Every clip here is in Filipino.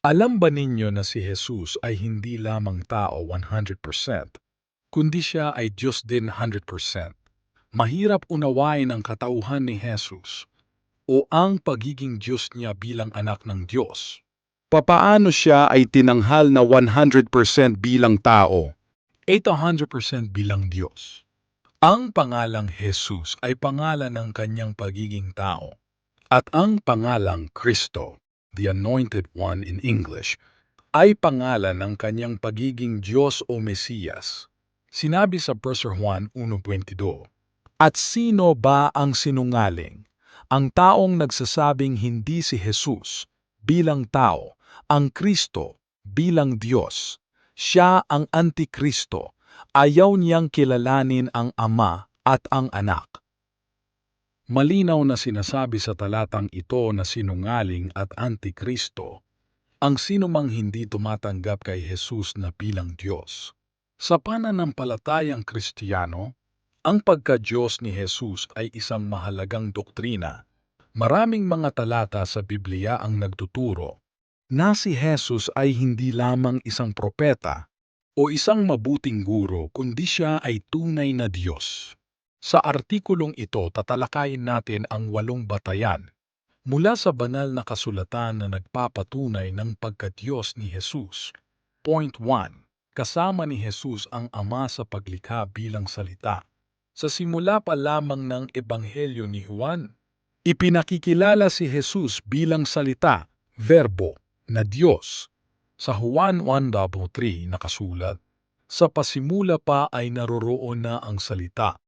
Alam ba ninyo na si Jesus ay hindi lamang tao 100%, kundi siya ay Diyos din 100%? Mahirap unawain ang katauhan ni Jesus o ang pagiging Diyos niya bilang anak ng Diyos. Papaano siya ay tinanghal na 100% bilang tao? 800% bilang Diyos. Ang pangalang Jesus ay pangalan ng kanyang pagiging tao. At ang pangalang Kristo, the Anointed One in English, ay pangalan ng kanyang pagiging Diyos o Mesiyas. Sinabi sa 1 Juan 1.22, At sino ba ang sinungaling? Ang taong nagsasabing hindi si Jesus bilang tao, ang Kristo bilang Diyos. Siya ang Antikristo. Ayaw niyang kilalanin ang Ama at ang Anak. Malinaw na sinasabi sa talatang ito na sinungaling at Antikristo ang sinumang hindi tumatanggap kay Jesus na bilang Diyos. Sa pananampalatayang Kristiyano, ang pagka-Diyos ni Jesus ay isang mahalagang doktrina. Maraming mga talata sa Biblia ang nagtuturo na si Jesus ay hindi lamang isang propeta o isang mabuting guro kundi siya ay tunay na Diyos. Sa artikulong ito tatalakayin natin ang walong batayan mula sa banal na kasulatan na nagpapatunay ng pagkadiyos ni Jesus. Point 1. Kasama ni Jesus ang Ama sa paglikha bilang salita. Sa simula pa lamang ng Ebanghelyo ni Juan, ipinakikilala si Jesus bilang salita, verbo, na Diyos. Sa Juan 1.3 nakasulat, Sa pasimula pa ay naroroon na ang salita.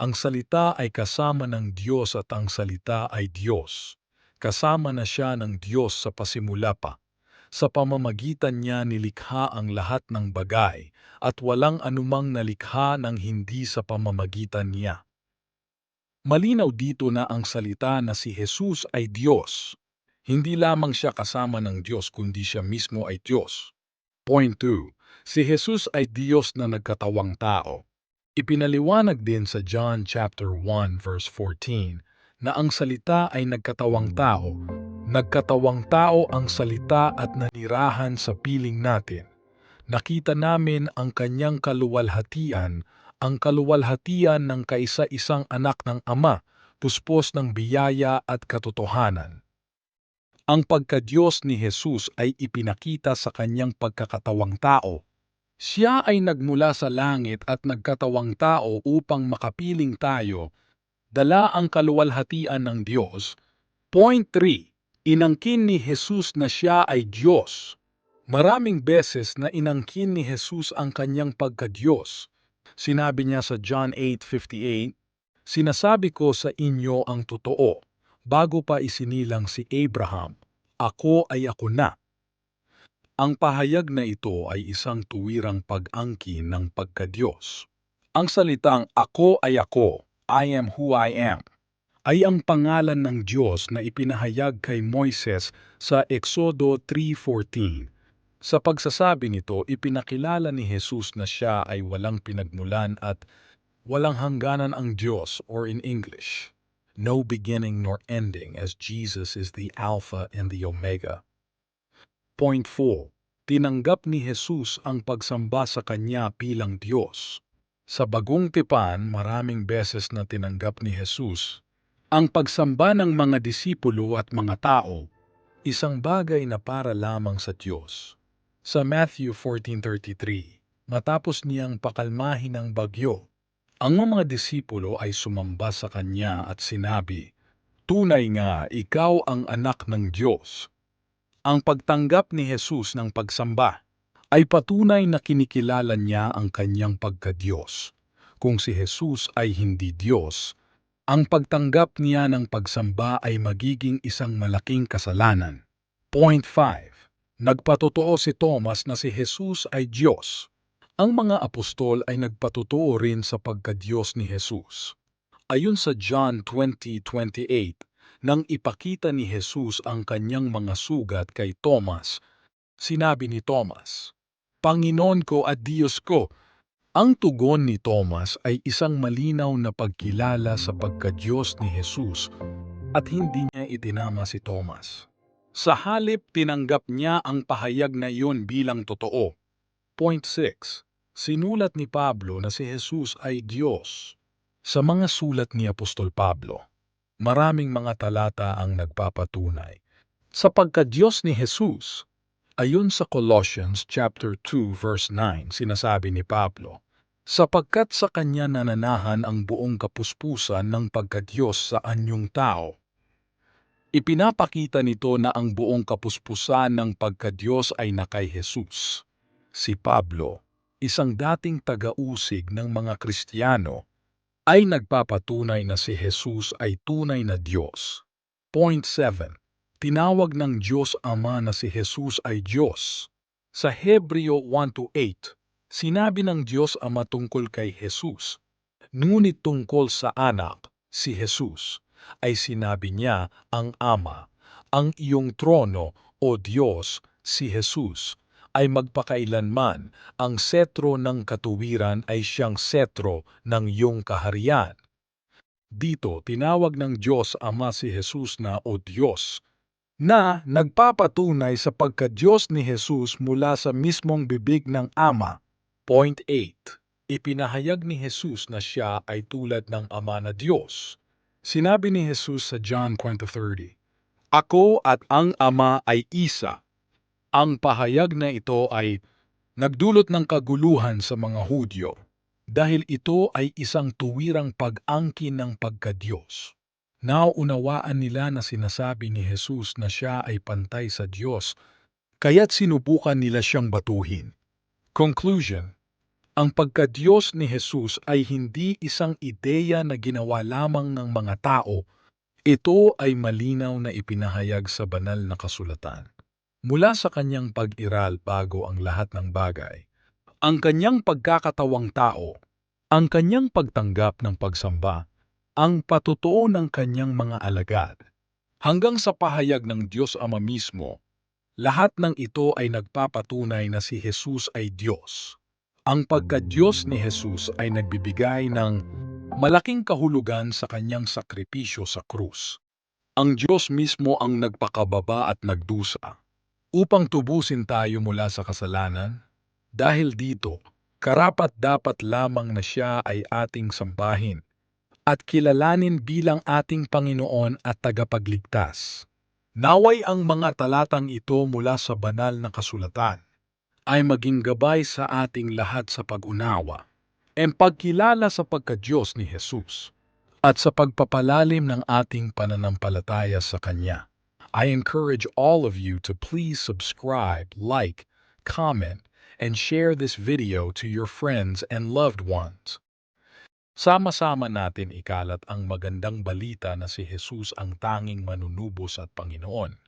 Ang salita ay kasama ng Diyos at ang salita ay Diyos. Kasama na siya ng Diyos sa pasimula pa. Sa pamamagitan niya nilikha ang lahat ng bagay at walang anumang nalikha ng hindi sa pamamagitan niya. Malinaw dito na ang salita na si Jesus ay Diyos. Hindi lamang siya kasama ng Diyos kundi siya mismo ay Diyos. Point 2. Si Jesus ay Diyos na nagkatawang tao. Ipinaliwanag din sa John chapter 1 verse 14 na ang salita ay nagkatawang tao. Nagkatawang tao ang salita at nanirahan sa piling natin. Nakita namin ang kanyang kaluwalhatian, ang kaluwalhatian ng kaisa-isang anak ng Ama, puspos ng biyaya at katotohanan. Ang pagkadiyos ni Jesus ay ipinakita sa kanyang pagkakatawang tao. Siya ay nagmula sa langit at nagkatawang tao upang makapiling tayo. Dala ang kaluwalhatian ng Diyos. Point 3. Inangkin ni Jesus na siya ay Diyos. Maraming beses na inangkin ni Jesus ang kanyang pagkadiyos. Sinabi niya sa John 8.58, Sinasabi ko sa inyo ang totoo, bago pa isinilang si Abraham, ako ay ako na. Ang pahayag na ito ay isang tuwirang pag-angkin ng pagkadiyos. Ang salitang ako ay ako, I am who I am, ay ang pangalan ng Diyos na ipinahayag kay Moises sa Exodo 3.14. Sa pagsasabi nito, ipinakilala ni Jesus na siya ay walang pinagmulan at walang hangganan ang Diyos or in English, no beginning nor ending as Jesus is the Alpha and the Omega. Point 4. Tinanggap ni Jesus ang pagsamba sa Kanya bilang Diyos. Sa bagong tipan, maraming beses na tinanggap ni Jesus ang pagsamba ng mga disipulo at mga tao, isang bagay na para lamang sa Diyos. Sa Matthew 14.33, matapos niyang pakalmahin ang bagyo, ang mga disipulo ay sumamba sa Kanya at sinabi, Tunay nga, ikaw ang anak ng Diyos. Ang pagtanggap ni Jesus ng pagsamba ay patunay na kinikilala niya ang kanyang pagkadiyos. Kung si Jesus ay hindi Diyos, ang pagtanggap niya ng pagsamba ay magiging isang malaking kasalanan. Point 5. Nagpatotoo si Thomas na si Jesus ay Diyos. Ang mga apostol ay nagpatotoo rin sa pagkadiyos ni Jesus. Ayon sa John 20.28, nang ipakita ni Jesus ang kanyang mga sugat kay Thomas, sinabi ni Thomas, Panginoon ko at Diyos ko. Ang tugon ni Thomas ay isang malinaw na pagkilala sa pagkadiyos ni Jesus at hindi niya itinama si Thomas. Sa halip, tinanggap niya ang pahayag na iyon bilang totoo. Point 6. Sinulat ni Pablo na si Jesus ay Diyos. Sa mga sulat ni Apostol Pablo, maraming mga talata ang nagpapatunay. Sapagkat Diyos ni Jesus, ayon sa Colossians chapter 2 verse 9, sinasabi ni Pablo, sapagkat sa kanya nananahan ang buong kapuspusan ng pagkadiyos sa anyong tao. Ipinapakita nito na ang buong kapuspusan ng pagkadiyos ay nakay Jesus. Si Pablo, isang dating taga-usig ng mga Kristiyano, ay nagpapatunay na si Jesus ay tunay na Diyos. Point 7. Tinawag ng Diyos Ama na si Jesus ay Diyos. Sa Hebreo 1-8, sinabi ng Diyos Ama tungkol kay Jesus. Ngunit tungkol sa anak, si Jesus, ay sinabi niya ang Ama. Ang iyong trono, o Diyos, si Jesus, ay magpakailanman. Ang setro ng katuwiran ay siyang setro ng iyong kaharian. Dito, tinawag ng Diyos Ama si Jesus na o Diyos, na nagpapatunay sa pagka-Diyos ni Jesus mula sa mismong bibig ng Ama. Point 8. Ipinahayag ni Jesus na siya ay tulad ng Ama na Diyos. Sinabi ni Jesus sa John 20.30, Ako at ang Ama ay isa. Ang pahayag na ito ay nagdulot ng kaguluhan sa mga Hudyo dahil ito ay isang tuwirang pag-angkin ng pagkadiyos. Nauunawaan nila na sinasabi ni Jesus na siya ay pantay sa Diyos, kaya't sinubukan nila siyang batuhin. Conclusion Ang pagkadiyos ni Jesus ay hindi isang ideya na ginawa lamang ng mga tao. Ito ay malinaw na ipinahayag sa banal na kasulatan. Mula sa kanyang pag-iral bago ang lahat ng bagay, ang kanyang pagkakatawang tao, ang kanyang pagtanggap ng pagsamba, ang patutuo ng kanyang mga alagad, hanggang sa pahayag ng Diyos Ama mismo, lahat ng ito ay nagpapatunay na si Jesus ay Diyos. Ang pagka-Diyos ni Jesus ay nagbibigay ng malaking kahulugan sa kanyang sakripisyo sa krus. Ang Diyos mismo ang nagpakababa at nagdusa upang tubusin tayo mula sa kasalanan. Dahil dito, karapat dapat lamang na siya ay ating sambahin at kilalanin bilang ating Panginoon at tagapagligtas. Naway ang mga talatang ito mula sa banal na kasulatan ay maging gabay sa ating lahat sa pag-unawa ang pagkilala sa pagka-Diyos ni Jesus at sa pagpapalalim ng ating pananampalataya sa Kanya. I encourage all of you to please subscribe, like, comment, and share this video to your friends and loved ones. Sama-sama natin ikalat ang magandang balita na si Jesus ang tanging manunubos at Panginoon.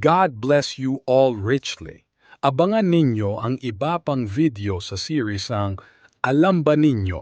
God bless you all richly. Abangan ninyo ang iba pang video sa series ng Alam Ba Ninyo?